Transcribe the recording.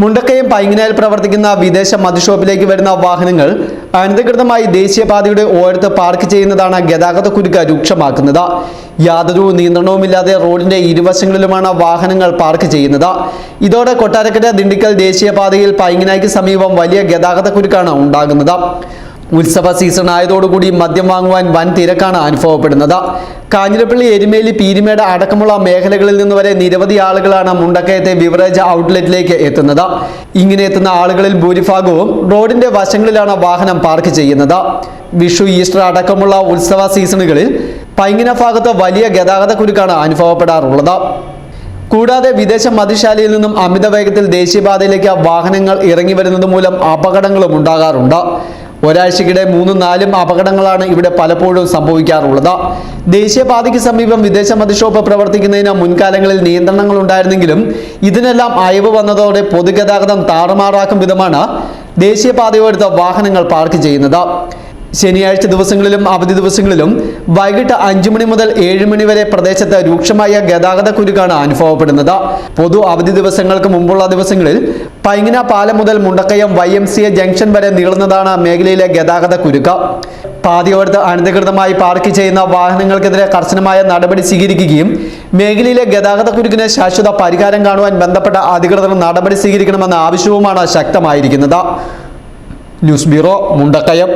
മുണ്ടക്കയം പൈങ്ങനായിൽ പ്രവർത്തിക്കുന്ന വിദേശ മദ്യഷോപ്പിലേക്ക് വരുന്ന വാഹനങ്ങൾ അനധികൃതമായി ദേശീയപാതയുടെ ഓരത്ത് പാർക്ക് ചെയ്യുന്നതാണ് ഗതാഗത കുരുക്ക് രൂക്ഷമാക്കുന്നത്. യാതൊരു നിയന്ത്രണവുമില്ലാതെ റോഡിന്റെ ഇരുവശങ്ങളിലുമാണ് വാഹനങ്ങൾ പാർക്ക് ചെയ്യുന്നത്. ഇതോടെ കൊട്ടാരക്കര ദിണ്ടിക്കൽ ദേശീയപാതയിൽ പൈങ്ങനായ്ക്ക് സമീപം വലിയ ഗതാഗത കുരുക്കാണ് ഉണ്ടാകുന്നത്. ഉത്സവ സീസൺ ആയതോടുകൂടി മദ്യം വാങ്ങുവാൻ വൻ തിരക്കാണ് അനുഭവപ്പെടുന്നത്. കാഞ്ഞിരപ്പള്ളി എരുമേലി പീരിമേട് അടക്കമുള്ള മേഖലകളിൽ നിന്ന് വരെ നിരവധി ആളുകളാണ് മുണ്ടക്കയത്തെ ബിവറേജ് ഔട്ട്ലെറ്റിലേക്ക് എത്തുന്നത്. ഇങ്ങനെ എത്തുന്ന ആളുകളിൽ ഭൂരിഭാഗവും റോഡിന്റെ വശങ്ങളിലാണ് വാഹനം പാർക്ക് ചെയ്യുന്നത്. വിഷു ഈസ്റ്റർ അടക്കമുള്ള ഉത്സവ സീസണുകളിൽ പൈങ്ങിന ഭാഗത്ത് വലിയ ഗതാഗത കുരുക്കാണ് അനുഭവപ്പെടാറുള്ളത്. കൂടാതെ വിദേശ മതിശാലയിൽ നിന്നും അമിത വേഗത്തിൽ ദേശീയപാതയിലേക്ക് വാഹനങ്ങൾ ഇറങ്ങി വരുന്നത് മൂലം അപകടങ്ങളും ഉണ്ടാകാറുണ്ട്. ഒരാഴ്ചക്കിടെ മൂന്നും നാലും അപകടങ്ങളാണ് ഇവിടെ പലപ്പോഴും സംഭവിക്കാറുള്ളത്. ദേശീയപാതയ്ക്ക് സമീപം വിദേശ മദ്യഷോപ്പ് പ്രവർത്തിക്കുന്നതിന് മുൻകാലങ്ങളിൽ നിയന്ത്രണങ്ങൾ ഉണ്ടായിരുന്നെങ്കിലും ഇതിനെല്ലാം അയവ് വന്നതോടെ പൊതുഗതാഗതം താറുമാറാക്കും വിധമാണ് ദേശീയപാതയോടുത്ത വാഹനങ്ങൾ പാർക്ക് ചെയ്യുന്നത്. ശനിയാഴ്ച ദിവസങ്ങളിലും അവധി ദിവസങ്ങളിലും വൈകിട്ട് അഞ്ചു മണി മുതൽ ഏഴ് മണി വരെ പ്രദേശത്ത് രൂക്ഷമായ ഗതാഗത കുരുക്കാണ് അനുഭവപ്പെടുന്നത്. പൊതു അവധി ദിവസങ്ങൾക്ക് മുമ്പുള്ള ദിവസങ്ങളിൽ പൈങ്ങിന പാലം മുതൽ Mundakayam Y M C A junction വരെ നീളുന്നതാണ് മേഖലയിലെ ഗതാഗത കുരുക്ക്. പാതയോരത്ത് അനധികൃതമായി പാർക്ക് ചെയ്യുന്ന വാഹനങ്ങൾക്കെതിരെ കർശനമായ നടപടി സ്വീകരിക്കുകയും മേഖലയിലെ ഗതാഗത കുരുക്കിന് ശാശ്വത പരിഹാരം കാണുവാൻ ബന്ധപ്പെട്ട അധികൃതർ നടപടി സ്വീകരിക്കണമെന്ന ആവശ്യവുമാണ് ശക്തമായിരിക്കുന്നത്. News bureau Mundakayam.